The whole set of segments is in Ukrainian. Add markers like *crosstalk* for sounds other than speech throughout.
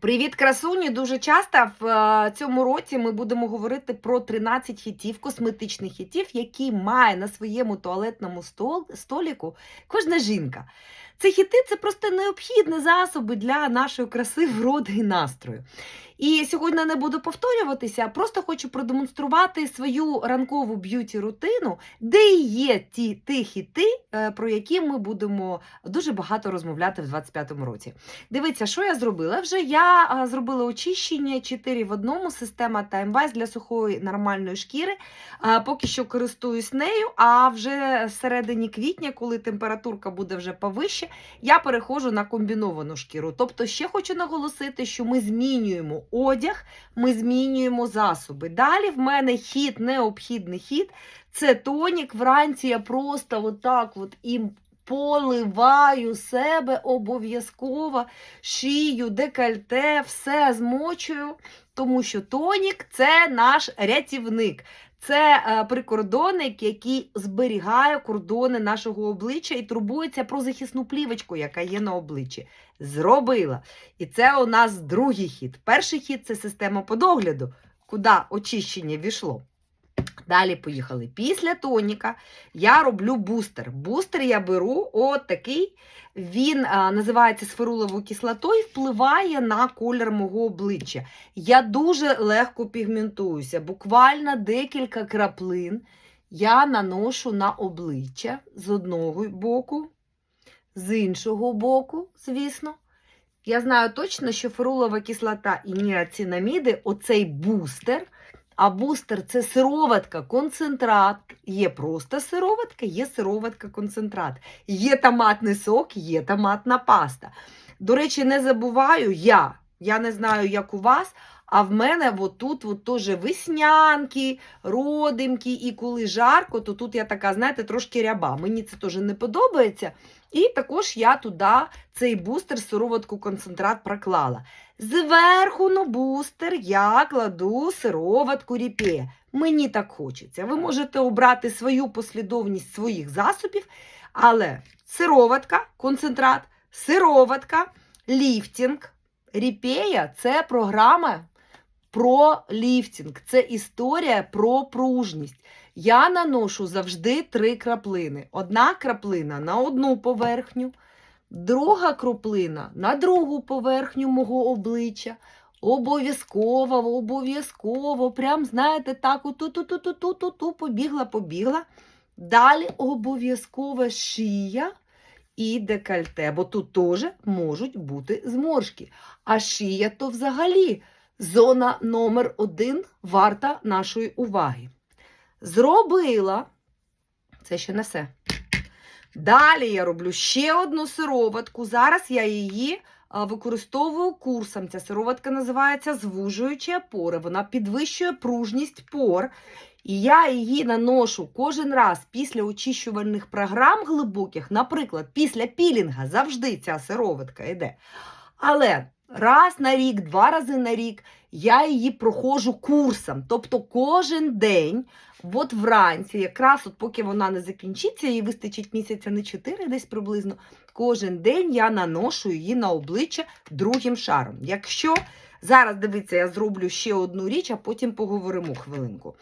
Привіт, красуні! Дуже часто в е, цьому році ми будемо говорити про 13 хітів, косметичних хітів, які має на своєму туалетному стол, століку кожна жінка. Це хіти це просто необхідні засоби для нашої краси, вроди і настрою. І сьогодні не буду повторюватися, просто хочу продемонструвати свою ранкову б'юті-рутину, де є ті ті хіти, е, про які ми будемо дуже багато розмовляти в 25-му році. Дивіться, що я зробила? Вже я зробила очищення 4 в одному, система TimeWise для сухої нормальної шкіри. Поки що користуюсь нею, а вже всередині квітня, коли температурка буде вже повище, я переходжу на комбіновану шкіру. Тобто, ще хочу наголосити, що ми змінюємо одяг, ми змінюємо засоби. Далі в мене хід, необхідний хід. Це тонік. Вранці я просто отак от їм поливаю себе обов'язково, шию, декольте, все змочую, тому що тонік це наш рятівник. Це е, прикордонник, який зберігає кордони нашого обличчя і турбується про захисну плівочку, яка є на обличчі. Зробила. І це у нас другий хід. Перший хід це система подогляду, куди очищення війшло. Далі поїхали. Після тоніка я роблю бустер. Бустер я беру от такий. Він а, називається сферуловою кислотою впливає на колір мого обличчя. Я дуже легко пігментуюся. Буквально декілька краплин я наношу на обличчя з одного боку, з іншого боку, звісно. Я знаю точно, що ферулова кислота і ніацинаміди, оцей бустер. А бустер це сироватка, концентрат. Є просто сироватка, є сироватка концентрат. Є томатний сок, є томатна паста. До речі, не забуваю я. Я не знаю, як у вас, а в мене от тут от теж веснянки, родимки, і коли жарко, то тут я така, знаєте, трошки ряба. Мені це теж не подобається. І також я туди цей бустер сироватку концентрат проклала. Зверху на бустер я кладу сироватку ріпе. Мені так хочеться. Ви можете обрати свою послідовність своїх засобів, але сироватка, концентрат, сироватка, ліфтінг. Ріпея це програма про ліфтінг, це історія про пружність. Я наношу завжди три краплини. Одна краплина на одну поверхню, друга краплина на другу поверхню мого обличчя. Обов'язково, обов'язково, прям, знаєте, так, ту-ту-ту-ту-ту-ту-ту, побігла, побігла. Далі обов'язково шия і декольте, бо тут теж можуть бути зморшки. А шия то взагалі зона номер один варта нашої уваги. Зробила, це ще не все. Далі я роблю ще одну сироватку. Зараз я її використовую курсом. Ця сироватка називається звужуючі опори. Вона підвищує пружність пор. І я її наношу кожен раз після очищувальних програм глибоких, наприклад, після пілінга завжди ця сироватка йде. Але раз на рік, два рази на рік я її проходжу курсом. Тобто кожен день, от вранці, якраз от поки вона не закінчиться, їй вистачить місяця не 4 десь приблизно. Кожен день я наношу її на обличчя другим шаром. Якщо зараз дивіться, я зроблю ще одну річ, а потім поговоримо хвилинку.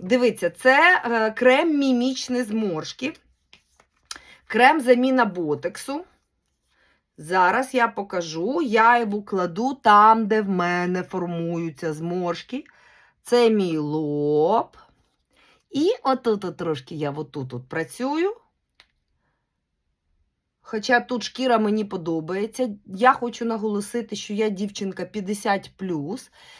Дивіться, це е, крем мімічні зморшки, крем заміна ботексу. Зараз я покажу, я його кладу там, де в мене формуються зморшки. Це мій лоб. І отут от трошки я отут от працюю. Хоча тут шкіра мені подобається. Я хочу наголосити, що я дівчинка 50.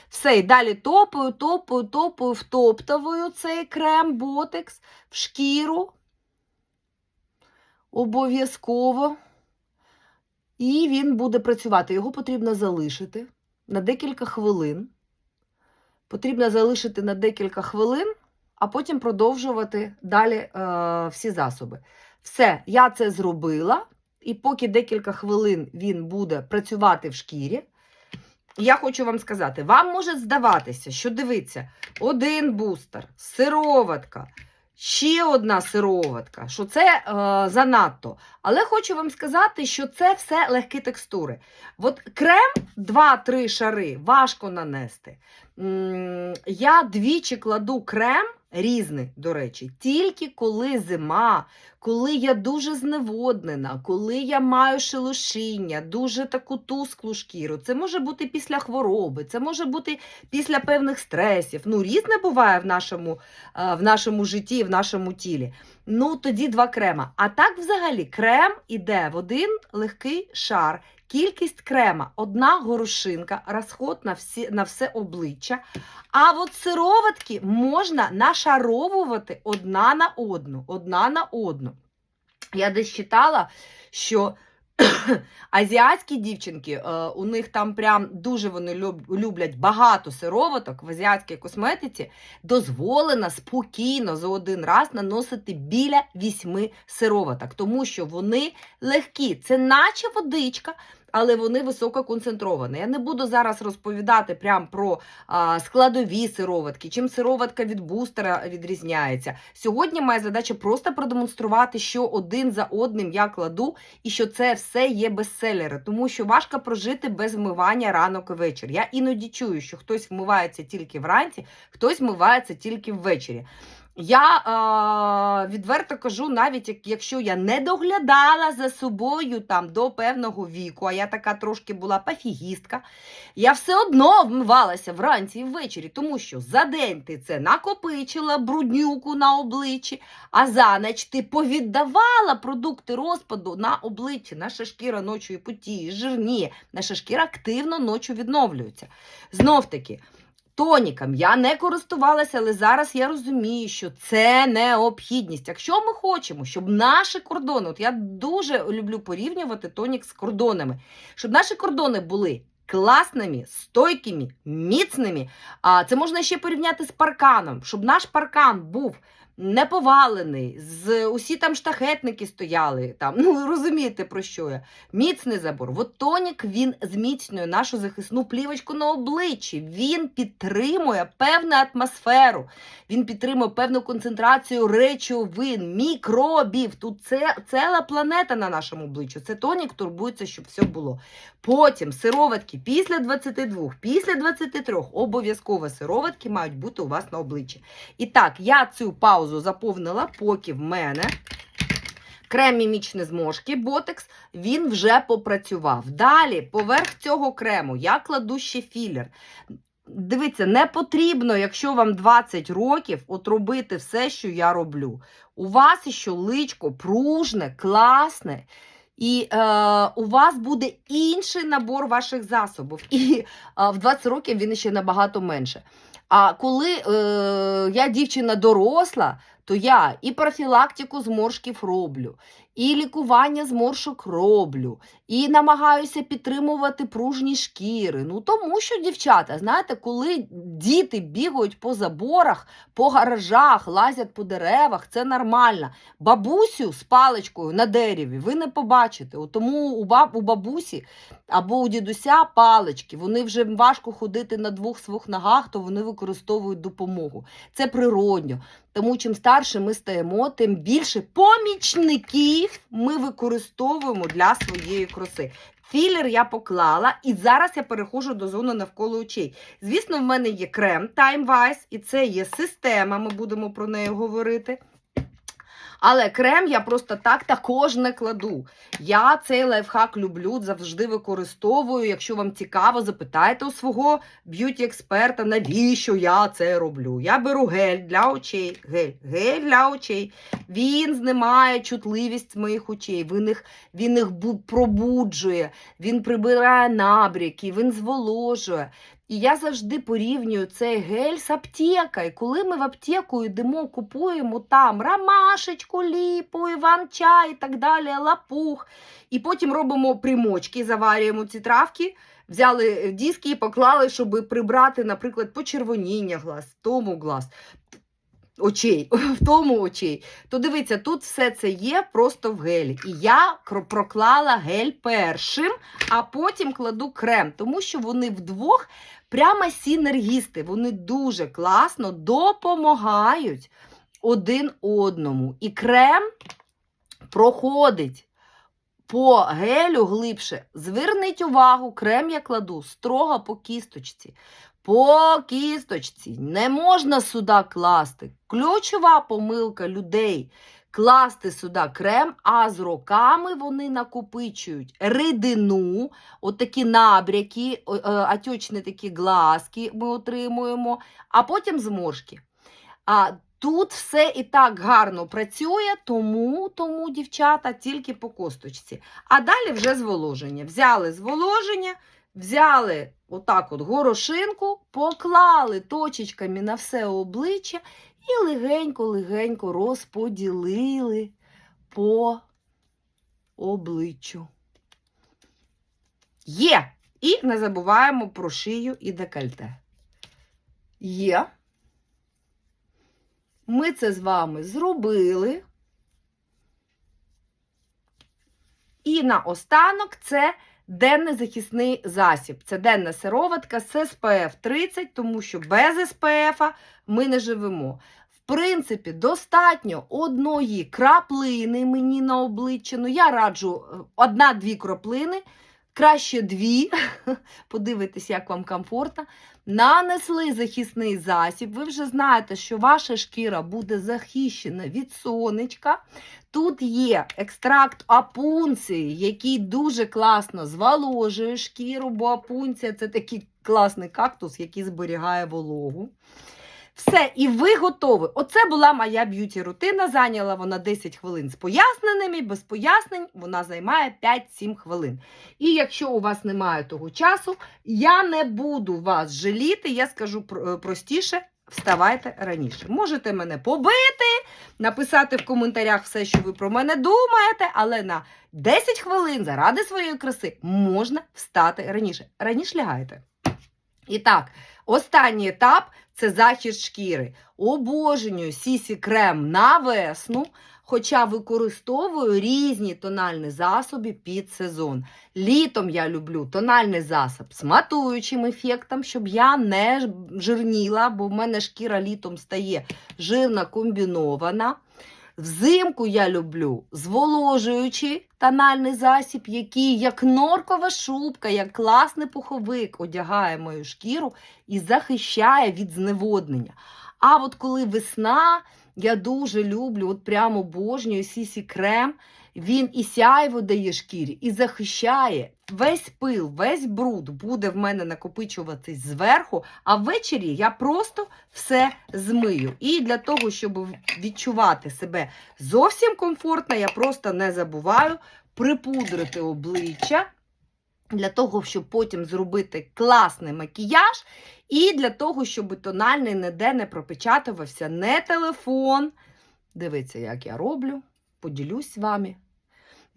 Все, і далі топаю, топаю, топаю, втоптовую цей крем ботекс в шкіру. Обов'язково. І він буде працювати. Його потрібно залишити на декілька хвилин. Потрібно залишити на декілька хвилин, а потім продовжувати далі е, всі засоби. Все, я це зробила. І поки декілька хвилин він буде працювати в шкірі, я хочу вам сказати: вам може здаватися, що дивіться, один бустер, сироватка, ще одна сироватка, що це е, занадто. Але хочу вам сказати, що це все легкі текстури. От крем 2-3 шари важко нанести. М, Я двічі кладу крем. Різний, до речі, тільки коли зима, коли я дуже зневоднена, коли я маю шелушіння, дуже таку тусклу шкіру. Це може бути після хвороби, це може бути після певних стресів. Ну, різне буває в нашому, е, в нашому житті, в нашому тілі. Ну, тоді два крема. А так, взагалі, крем іде в один легкий шар. Кількість крема одна горошинка, розход на, всі, на все обличчя. А от сироватки можна нашаровувати одна на одну. Одна на одну. Я десь читала, що азіатські дівчинки, е, у них там прям дуже вони люб- люблять багато сироваток в азіатській косметиці, дозволено спокійно за один раз наносити біля вісьми сироваток, тому що вони легкі. Це наче водичка. Але вони висококонцентровані. Я не буду зараз розповідати прям про а, складові сироватки, чим сироватка від бустера відрізняється. Сьогодні моя задача просто продемонструвати, що один за одним я кладу, і що це все є бестселери, тому що важко прожити без вмивання ранок і вечір. Я іноді чую, що хтось вмивається тільки вранці, хтось вмивається тільки ввечері. Я е, відверто кажу, навіть якщо я не доглядала за собою там до певного віку, а я така трошки була пофігістка, я все одно вмивалася вранці і ввечері, тому що за день ти це накопичила бруднюку на обличчі, а за ніч ти повіддавала продукти розпаду на обличчі. Наша шкіра ночі потіє, жирніє, наша шкіра активно ночі відновлюється. Знов таки. Тоніком я не користувалася, але зараз я розумію, що це необхідність. Якщо ми хочемо, щоб наші кордони, от я дуже люблю порівнювати тонік з кордонами, щоб наші кордони були класними, стойкими, міцними. А це можна ще порівняти з парканом, щоб наш паркан був не повалений, з усі там штахетники стояли. Там, *laughs* ну розумієте про що я. Міцний забор. От тонік він зміцнює нашу захисну плівочку на обличчі. Він підтримує певну атмосферу, він підтримує певну концентрацію речовин, мікробів. Тут це ціла планета на нашому обличчі. Це тонік турбується, щоб все було. Потім сироватки після 22, після 23 обов'язково сироватки мають бути у вас на обличчі. І так, я цю паузу заповнила, поки в мене крем мімічні зможки, ботекс, він вже попрацював. Далі, поверх цього крему, я кладу ще філер. Дивіться, не потрібно, якщо вам 20 років, от робити все, що я роблю. У вас ще личко пружне, класне. І е, у вас буде інший набор ваших засобів. І е, в 20 років він ще набагато менше. А коли е, я дівчина доросла, то я і профілактику зморшків роблю, і лікування зморшок роблю, і намагаюся підтримувати пружні шкіри. Ну тому що, дівчата, знаєте, коли діти бігають по заборах, по гаражах, лазять по деревах, це нормально. Бабусю з паличкою на дереві ви не побачите. Тому у, баб, у бабусі або у дідуся палички, вони вже важко ходити на двох своїх ногах, то вони використовують допомогу. Це природньо. Тому чим старше ми стаємо, тим більше помічників ми використовуємо для своєї краси. Філер я поклала, і зараз я перехожу до зони навколо очей. Звісно, в мене є крем Time і це є система, ми будемо про неї говорити. Але крем я просто так також не кладу. Я цей лайфхак люблю, завжди використовую. Якщо вам цікаво, запитайте у свого б'юті-експерта, навіщо я це роблю. Я беру гель для очей. Гель, гель для очей. Він знімає чутливість моїх очей, він їх, він їх пробуджує, він прибирає набряки, він зволожує. І я завжди порівнюю цей гель з аптекою. Коли ми в аптеку йдемо, купуємо там ромашечку, ліпу, іван-чай і так далі, лапух. І потім робимо примочки, заварюємо ці травки, взяли диски і поклали, щоб прибрати, наприклад, почервоніння глаз, тому глаз. Очей, *laughs* в тому очей. То дивіться, тут все це є просто в гелі. І я проклала гель першим, а потім кладу крем, тому що вони вдвох прямо синергісти. Вони дуже класно допомагають один одному. І крем проходить по гелю глибше. Зверніть увагу, крем я кладу строго по кісточці. По кісточці не можна сюди класти. Ключова помилка людей класти сюди крем, а з роками вони накопичують рідину, отакі набряки, е, отечні такі глазки ми отримуємо, а потім зморшки. А тут все і так гарно працює, тому, тому дівчата, тільки по косточці. А далі вже зволоження. Взяли зволоження, взяли отак от горошинку, поклали точечками на все обличчя і легенько-легенько розподілили по обличчю. Є! І не забуваємо про шию і декольте. Є. Ми це з вами зробили. І наостанок це денний захисний засіб. Це денна сироватка з SPF 30, тому що без SPF ми не живемо. В принципі, достатньо одної краплини мені на обличчя. Ну, я раджу е, одна-дві краплини, краще дві. *laughs* Подивитись, як вам комфортно. Нанесли захисний засіб. Ви вже знаєте, що ваша шкіра буде захищена від сонечка. Тут є екстракт апунції, який дуже класно зволожує шкіру, бо апунція це такий класний кактус, який зберігає вологу. Все, і ви готові. Оце була моя б'юті рутина. Зайняла вона 10 хвилин з поясненнями, без пояснень вона займає 5-7 хвилин. І якщо у вас немає того часу, я не буду вас жаліти, я скажу е, простіше. Вставайте раніше. Можете мене побити, написати в коментарях все, що ви про мене думаєте, але на 10 хвилин заради своєї краси можна встати раніше. Раніше лягайте. І так, останній етап це захист шкіри. Обожнюю сісі крем на весну, хоча використовую різні тональні засоби під сезон. Літом я люблю тональний засоб з матуючим ефектом, щоб я не жирніла, бо в мене шкіра літом стає жирна комбінована. Взимку я люблю зволожуючий тональний засіб, який як норкова шубка, як класний пуховик одягає мою шкіру і захищає від зневоднення. А от коли весна, я дуже люблю, от прямо обожнюю сісі крем. Він і сяйво дає шкірі, і захищає весь пил, весь бруд буде в мене накопичуватись зверху, а ввечері я просто все змию. І для того, щоб відчувати себе зовсім комфортно, я просто не забуваю припудрити обличчя. Для того, щоб потім зробити класний макіяж, і для того, щоб тональний ніде не пропечатувався не телефон. Дивіться, як я роблю, поділюсь з вами.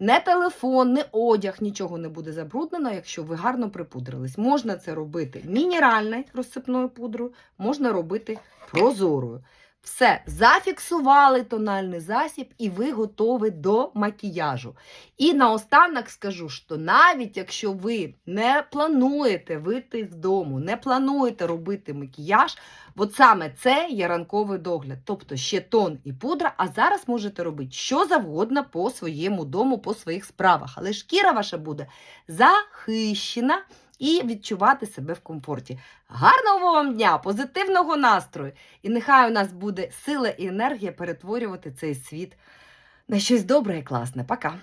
Не телефон, не одяг, нічого не буде забруднено, якщо ви гарно припудрились. Можна це робити мінеральною розсипною пудрою, можна робити прозорою. Все, зафіксували тональний засіб, і ви готові до макіяжу. І наостанок скажу, що навіть якщо ви не плануєте вийти з дому, не плануєте робити макіяж, от саме це є ранковий догляд. Тобто ще тон і пудра, а зараз можете робити що завгодно по своєму дому, по своїх справах. Але шкіра ваша буде захищена і відчувати себе в комфорті. Гарного вам дня, позитивного настрою! І нехай у нас буде сила і енергія перетворювати цей світ на щось добре і класне. Пока!